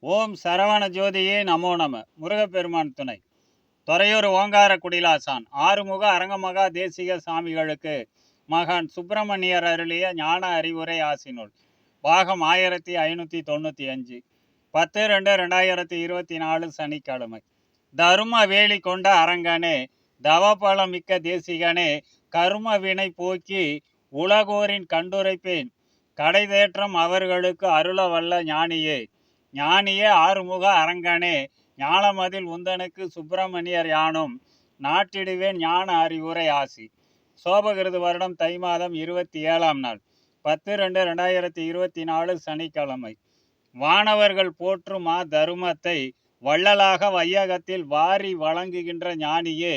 ஓம் சரவண ஜோதியே நமோ நம. முருகப்பெருமான் துணை. துறையூர் ஓங்கார குடிலாசான். ஆறுமுக அரங்கமகா தேசிக சாமிகளுக்கு மகான் சுப்பிரமணியர் அருளிய ஞான அறிவுரை ஆசினுள். பாகம் ஆயிரத்தி ஐநூற்றி தொண்ணூற்றி அஞ்சு. பத்து ரெண்டு ரெண்டாயிரத்தி இருபத்தி நாலு சனிக்கிழமை. தரும வேலி கொண்ட அரங்கனே தவபலம் மிக்க தேசிகனே கரும வினை போக்கி உலகோரின் கண்டுரைப்பேன். கடைதேற்றம் அவர்களுக்கு அருள வல்ல ஞானியே ஞானியே ஆறுமுக அரங்கனே ஞானமதில் உந்தனுக்கு சுப்பிரமணியர் யானும் நாட்டிடுவேன் ஞான அறிவுரை ஆசி. சோபகிருது வருடம் தை மாதம் இருபத்தி ஏழாம் நாள் பத்து ரெண்டு ரெண்டாயிரத்தி இருபத்தி நாலு சனிக்கிழமை. வானவர்கள் போற்றும் மா தருமத்தை வள்ளலாக வையகத்தில் வாரி வழங்குகின்ற ஞானியே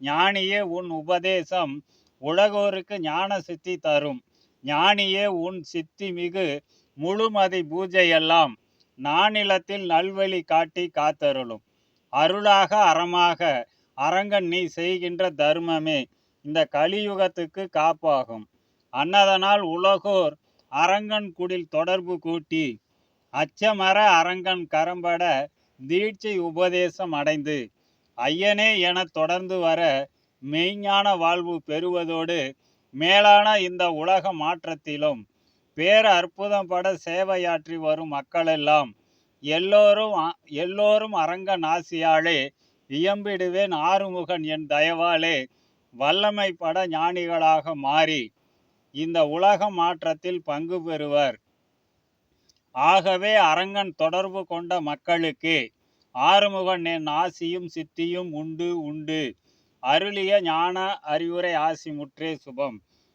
ஞானியே உன் உபதேசம் உலகோருக்கு ஞான சித்தி தரும். ஞானியே உன் சித்தி மிகு முழுமதி பூஜையெல்லாம் நானிலத்தில் நல்வழி காட்டி காத்தருளும். அருளாக அறமாக அரங்கன் நீ செய்கின்ற தர்மமே இந்த கலியுகத்துக்கு காப்பாகும். அன்னதனால் உலகோர் அரங்கன் குடில் தொடர்பு கூட்டி அச்சமர அரங்கன் கரம்பட தீட்சை உபதேசம் அடைந்து ஐயனே என தொடர்ந்து வர மெய்ஞான வாழ்வு பெறுவதோடு மேலான இந்த உலக மாற்றத்திலும் பேர அற்புதம் பட சேவையாற்றி வரும் மக்களெல்லாம் எல்லோரும் எல்லோரும் அரங்க நாசியாலே இயம்பிடுவேன் ஆறுமுகன் என் தயவாலே வல்லமை பட ஞானிகளாக மாறி இந்த உலக மாற்றத்தில் பங்கு பெறுவர். ஆகவே அரங்கன் தொடர்பு கொண்ட மக்களுக்கு ஆறுமுகன் என் ஆசியும் சித்தியும் உண்டு உண்டு. அருளிய ஞான அறிவுரை ஆசி முற்றே சுபம்.